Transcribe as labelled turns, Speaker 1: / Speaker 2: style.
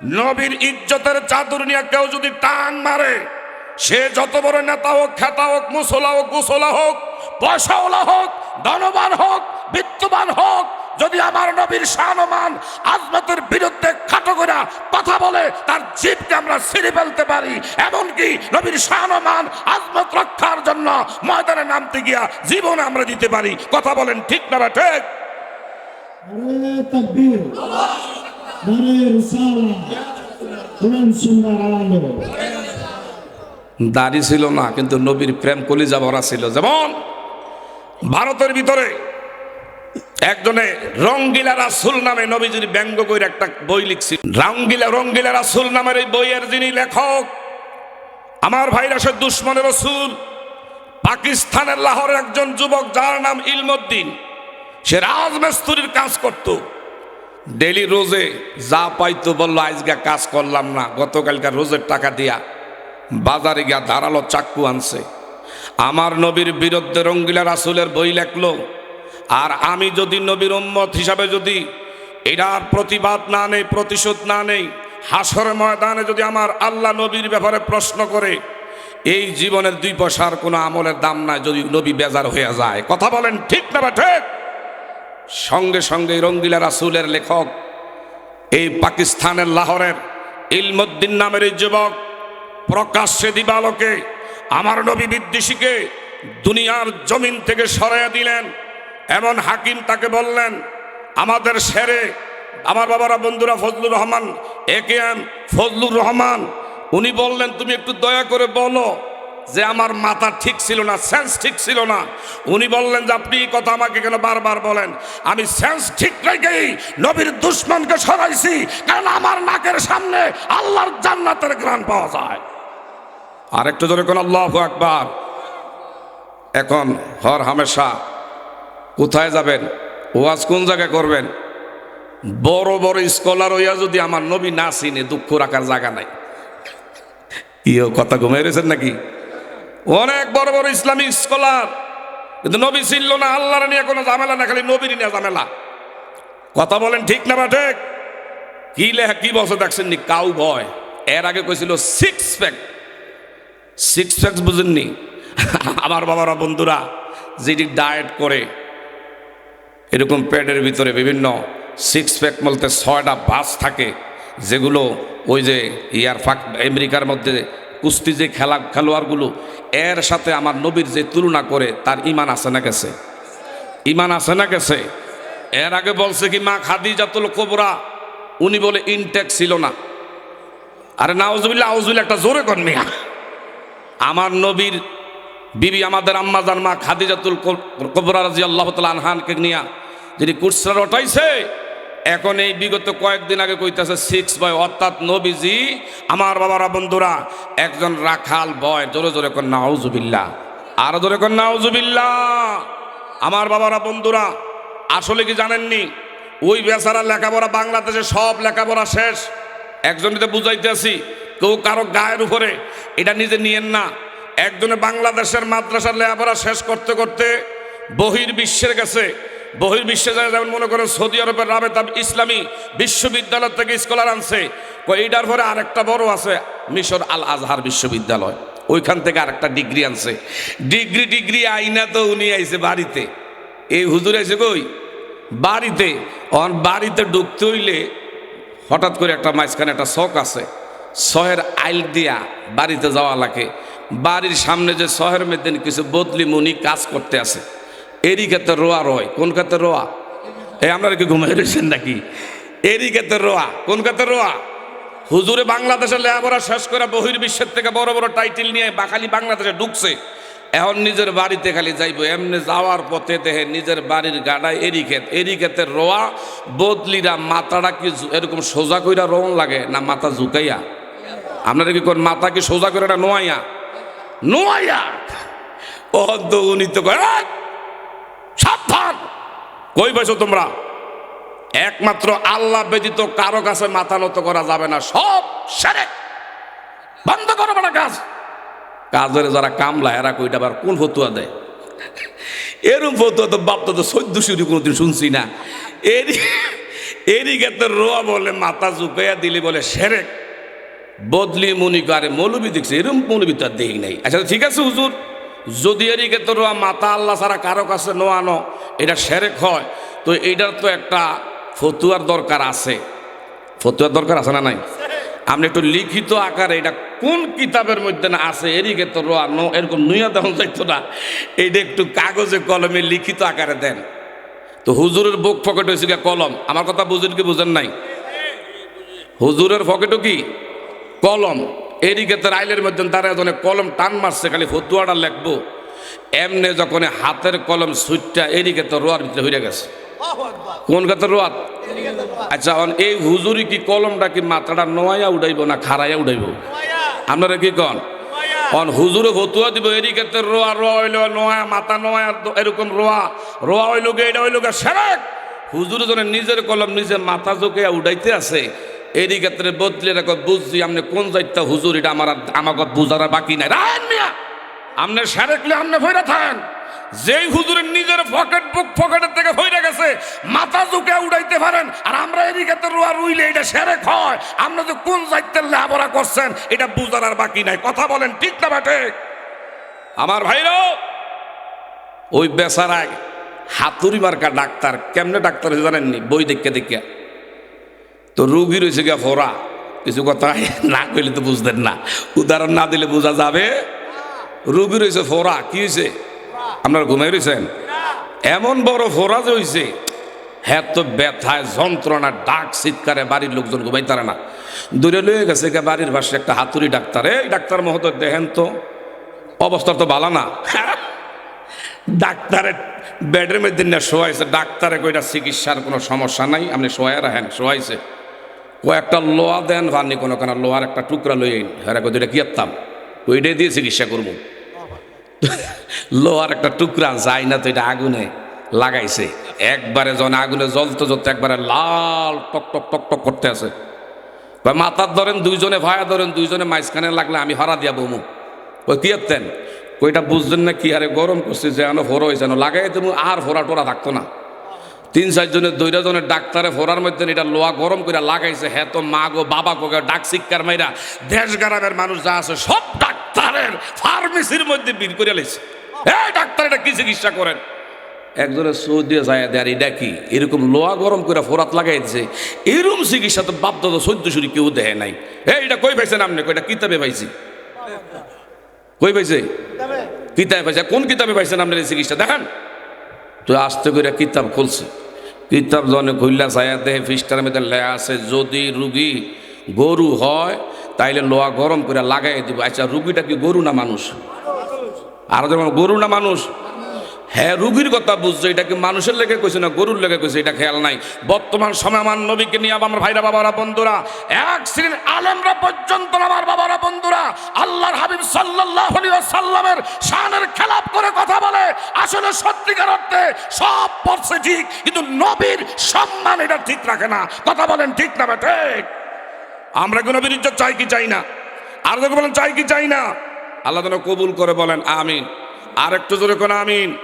Speaker 1: নবীর ইজ্জতের চাদর নিয়ে কেউ যদি টান মারে, সে যত বড় নেতা হোক, খেতা হোক, মুসলা হোক, গুসলা হোক, পয়সাওয়ালা হোক, ধনবান হোক, বিত্তবান হোক, যদি আমার নবীর শানমান আজমতের বিরুদ্ধে খাটো করে কথা বলে, তার জীবকে আমরা ছিঁড়ে ফেলতে পারি। এমনকি নবীর শানমান আজমত রক্ষার জন্য ময়দানে নামতে গিয়া জীবন আমরা দিতে পারি। কথা বলেন ঠিক না ঠিক? দাড়ি ছিল না, কিন্তু নবীর প্রেম কলিজা ভরা ছিল। যেমন ভারতের ভিতরে একজনে রঙ্গিলা রাসুল নামে নবীজির ব্যঙ্গ করে একটা বই লিখছিল। রঙ্গিলা রঙ্গিলা রাসুল নামের এই বইয়ের যিনি লেখক, আমার ভাইরা সে দুশ্মনের রসুল, পাকিস্তানের লাহোরের একজন যুবক যার নাম ইলমুদ্দিন। সে রাজমিস্ত্রির কাজ করত। ডেলি রোজে যা পাইতো বলল, আজকে কাজ করলাম না গতকালকার রোজের টাকা দিয়া বাজারে গিয়া ধারালো চাক্কু আনছে। আমার নবীর বিরুদ্ধে রঙ্গিলা রাসুলের বই লেখলো, আর আমি যদি নবীর উম্মত হিসাবে যদি এটার প্রতিবাদ না নেই, প্রতিশোধ না নেই হাসর ময়দানে যদি আমার আল্লাহ নবীর ব্যাপারে প্রশ্ন করে, এই জীবনের দুই পয়সার কোনো আমলের দাম নাই যদি নবী বেজার হয়ে যায়। কথা বলেন ঠিক না বা ঠিক? সঙ্গে সঙ্গে রঙ্গিলা রাসুলের লেখক, এই পাকিস্তানের লাহোরের ইলমুদ্দিন নামের এই যুবক প্রকাশ্যে দিবালোকে, আমার নবী বিদ্বেষীকে দুনিয়ার জমিন থেকে সরাইয়া দিলেন। এমন হাকিম তাকে বললেন, আমাদের সেরে আমার বাবারা বন্ধুরা Fazlur Rahman, A K M Fazlur Rahman, উনি বললেন, তুমি একটু দয়া করে বলো যে আমার মাথা ঠিক ছিল না সেন্স ঠিক ছিল না। উনি বললেন যে, আপনি কথা আমাকে কেন বারবার বলেন? আমি সেন্স ঠিক রেখেই নবীর দুশ্মনকে সরাইছি, কারণ আমার নাকের সামনে আল্লাহর জান্নাতের গ্রান পাওয়া যায়। আরেকটু জোরে কোন আল্লাহ আকবার। এখন হর হামেশা কোথায় যাবেন? ওয়াজ কোন জায়গায় করবেন? বড় বড় স্কলার হইয়া যদি আমার নবী না চিনে, দুঃখ রাখার জায়গা নাই। কথা ঘুমাই রয়েছেন নাকি? অনেক বড় বড় ইসলামিক স্কলার। কিন্তু নবী ছিল না, আল্লাহর নিয়ে কোনো ঝামেলা না, খালি নবীর নিয়ে ঝামেলা। কথা বলেন ঠিক না বা ঠিক? কি লেখা, কি বছর দেখছেন নি? কাউ ভয় এর আগে কইছিল সিক্স প্যাক সিক্স প্যাক বুঝেননি? আমার বাবারা, বন্ধুরা যেটি ডায়েট করে, এরকম প্যাডের ভিতরে বিভিন্ন সিক্স প্যাক বলতে ছয়টা বাস থাকে, যেগুলো ওই যে ইয়ার ফাক, আমেরিকার মধ্যে কুস্তি যে খেলা খেলোয়াড়গুলো, এর সাথে আমার নবীর যে তুলনা করে, তার ইমান আছে না গেছে? ইমান আছে না গেছে? এর আগে বলছে কি, মা খাদি জাতুল কোবরা। উনি বলে, ইনটেক ছিল না। আরে নাউজুবিল্লা আউজুবিল্লা একটা জোরে কর মিয়া। আমার নবীর বিবি, আমাদের আম্মাজান মা খাদিজাতুল কবরা রাজি আল্লাহ তাল আনহানকে নিয়া, যিনি কুরসরা রটাইছে এখন এই বিগত কয়েকদিন আগে কইতাছে সিক্স বয় অর্থাৎ নবীজি, আমার বাবারা, বন্ধুরা, একজন রাখাল বয় জোরে জোরে কর নাউজুবিল্লা আরও জোরে কর নাউজুবিল্লা আমার বাবারা, বন্ধুরা, আসলে কি জানেননি? ওই বেচারা লেখাপড়া, বাংলাদেশে সব লেখাপড়া শেষ। একজনকে বুঝাইতে আছি, কেউ কারও গায়ের উপরে। এটা নিজে নিয়েন না। একজনে বাংলাদেশের মাদ্রাসার লেখাপড়া শেষ করতে করতে বহির বিশ্বের কাছে বহির বিশ্বে যায় যেমন মনে করেন সৌদি আরবের রাবেতাব ইসলামী বিশ্ববিদ্যালয় থেকে স্কলার আনছে এইটার পরে আরেকটা বড় আছে, মিশর আল আজহার বিশ্ববিদ্যালয়। ওইখান থেকে আরেকটা ডিগ্রি আনছে। ডিগ্রি ডিগ্রি আইনা তো উনি আইছে বাড়িতে। এই হুজুর আইছে কই? বাড়িতে। অন বাড়িতে ঢুকতে হইলে হঠাৎ করে একটা মাঝখানে একটা শখ আছে। শহের আইল দিয়া বাড়িতে যাওয়া লাগে। বাড়ির সামনে যে শহের মধ্যে কিছু বদলি মুনি কাজ করতে আছে। এরই ক্ষেত্রে রোয়া রয়। কোন ক্ষেত্রে রোয়া? এই আপনারা কি ঘুমাই রয়েছেন নাকি? এরই ক্ষেত্রে রোয়া। কোন ক্ষেত্রে রোয়া? হুজুরে বাংলাদেশের লেখাপড়া শেষ করে বহির বিশ্বের থেকে বড় বড় টাইটেল নিয়ে বা খালি বাংলাদেশে ঢুকছে। এখন নিজের বাড়িতে খালি যাইবো। এমনি যাওয়ার পথে দেহে নিজের বাড়ির গাডায় এরি ক্ষেত। এরি ক্ষেতের রোয়া বদলিরা মাথাটা কি এরকম সোজা কইরা রোন লাগে না মাথা ঝুঁকাইয়া? আপনারা কি কোন মাথা কি সোজা করে নোয়াইয়া? নোয়াইয়া! ও তো উনি তো কয়, "এই, সাবধান কই বসো তোমরা? একমাত্র আল্লাহ ব্যতীত কারও কাছে মাথা নত করা যাবে না। সব সেরে বন্ধ করো বড় কাজ। কাজের যারা কামলা, এরা কইটা আবার কোন ফতুয়া দেয়? এরম ফতুয়া তো বাপ তো চোদ্দ শুরু কোনোদিন শুনছি না। এরই এদিকে তো রোয়া বলে, মাথা ঝুঁকাইয়া দিলি বলে সেরেক। বদলি মুনি করে মৌলবি দেখছে এরকম মৌলবি তো আর দেখি নাই। আচ্ছা ঠিক আছে হুজুর। যদি এদিকে তো রোয়া মাথা আল্লাহ ছাড়া কারও কাছে নোয়ানো এটা সেরেক হয়। তো এইটার তো একটা ফতুয়ার দরকার আছে। ফতুয়ার দরকার আছে না নাই? আপনি একটু লিখিত আকারে এটা কোন কিতাবের মধ্যে না আছে? এদিকে তো রোয়া, নো এরকম নুইয়া দেওয়া যাইতো না। এইটা একটু কাগজে, কলমে লিখিত আকারে দেন। তো হুজুরের বুক পকেট হয়েছে গিয়া কলম। আমার কথা বুঝেন কি বুঝেন নাই? হুজুরের পকেটও কি? কলম। এদিকে তো রাইলের মধ্যে তারা কলম টান মারছে, খালি ফতুয়াটা লেখবো। এমনে যখন হাতের কলম সুইটটা এদিকে তো রোয়ার ভিতরে হয়ে গেছে। কোন কথা রোয়াত? আচ্ছা এই হুজুরি কি কলমটা কি মাথাটা নোয়াইয়া উঠাইব না খারাইয়া উঠাইব? আপনারা কি কন? অন হুজুরে ফতুয়া দিব এদিকে তো রোয়া রোয়া হইল নোয়া মাথা নোয়া এরকম রোয়া। রোয়া হইল গে এটা হইল গে সেরেক। হুজুর জনে নিজের কলম নিজে মাথা জোকে উঠাইতে আছে ক্ষেত্রে বদলে রাখো বুঝছি আপনি কোন যাইতা হুজুর এটা আমার আমাকে বুঝার বাকি নাই। রায়ন মিয়া! আপনি সেরেকলে আপনি ভৈরা থাকেন। যেই হুজুরের নিজের পকেট বুক পকেটের থেকে ভৈরা গেছে, মাথা ঝুঁকে উড়াইতে পারেন। আর আমরা এদিকে রুয়া রুইলে এটা সেরেক হয় আপনি যে কোন যাইতে লেহাপড়া করছেন, এটা বুঝার আর বাকি নাই। কথা বলেন, ঠিক না বাটে আমার ভাইরাও ওই বেচারায় হাতুড়ি মার্কা ডাক্তার, কেমনে ডাক্তার জানেননি? বই দেখে দেখে। তো রুগী রয়েছে গিয়া ফোরা কিছু কথা না কইলে তো বুঝতেন না। উদাহরণ না দিলে বোঝা যাবে। রুগী রয়েছে, ফোরা। কি হয়েছে আপনারা ঘুমাই রয়েছেন এমন বড় ফোরা যে হয়েছে হ্যাঁ তো ব্যথায় যন্ত্রণা ডাক চিৎকারে বাড়ির লোকজন ঘুমাই তারা না। দূরে লয়ে গেছে গিয়া বাড়ির পাশে একটা হাতুড়ি ডাক্তার। এই ডাক্তার মহোদয়, দেখেন তো, অবস্থা তো ভালো না। ডাক্তারের বেডের মধ্যে না শোয়াইছে। ডাক্তারে কইটা চিকিৎসার কোনো সমস্যা নাই, আপনি শোয়া রাখেন, শোয়াইছে। ও একটা লোহা দেন, ভানি কোনো কেন লোহার একটা টুকরা লই আইন। হ্যাঁ কই এটা কি আত্তাম ওইটাই দিয়ে চিকিৎসা করব। লোহার একটা টুকরা যায় না তো এটা আগুনে লাগাইছে। একবারে যখন আগুনে জ্বলতে জ্বলতে একবারে লাল টক টক টক টক করতে আছে। মাথার ধরেন দুইজনে, ভায়া ধরেন দুইজনে মাঝখানে লাগলে আমি হরা দিয়া বমু। ওই কি এতেন ওইটা বুঝলেন না কি? আরে গরম করছে যে আনো ফোরা হয়েছে লাগাই তুমি আর ফোরা টোরা থাকতো না। তিন চারজনের দুইটা জনের ডাক্তারে ফোরার মধ্যে এটা লোহা গরম করে লাগাইছে। হ্যাঁ তো মা গো, বাবা গো, ডাক শিক্ষার মাইরা, দেশ গ্রামের মানুষ যা আছে সব ডাক্তারের ফার্মেসির মধ্যে বীর করে লাইছে। এই ডাক্তার, এটা কি চিকিৎসা করেন? একজনের সৌদি যায় আর এটা কি? এরকম লোহা গরম করে ফোরাত লাগাই দিছে এরকম চিকিৎসা তো বাপ দাদা সদ্য শুরু কেউ দেয় নাই। এই এটা কই পাইছেন আপনি? কইটা কিতাবে পাইছি। কই পাইছে? কিতাবে পাইছে। কোন কিতাবে পাইছেন আপনার এই চিকিৎসা? দেখেন। তো আস্তে করে কিতাব খুলছে। কিতাব জনে খুললা ছায়া দেহে ফিস্টার মধ্যে লেয়া আছে, যদি রুগী গরু হয় তাইলে লোহা গরম করে লাগাই দিব। আচ্ছা রুগীটা কি গরু না মানুষ? আর যেমন গরু না মানুষ হ্যাঁ রুগীর কথা বুঝছ, এটা কি মানুষের লেগে কইছে না গরুর লেগে কইছে, এটা খেয়াল নাই। বর্তমান সময় আমার নবীকে নিয়ে আমার ভাইরা বাবারা, বন্ধুরা, এক শ্রেণির আলেমরা পর্যন্ত আমার বাবারা, বন্ধুরা, আল্লাহর হাবিব আলাইহি সাল্লামের শানের খেলাপ করে কথা বলে। আসলে সত্যিকার অর্থে সব পড়ছে ঠিক, কিন্তু নবীর সম্মান এটা ঠিক রাখে না। কথা বলেন ঠিক না ঠিক? আমরা কোনো বিরুদ্ধে চাই কি চাই না? আর বলেন, চাই কি চাই না? আল্লাহ কবুল করে বলেন, আমিন। আর একটু জোরে কোন আমিন।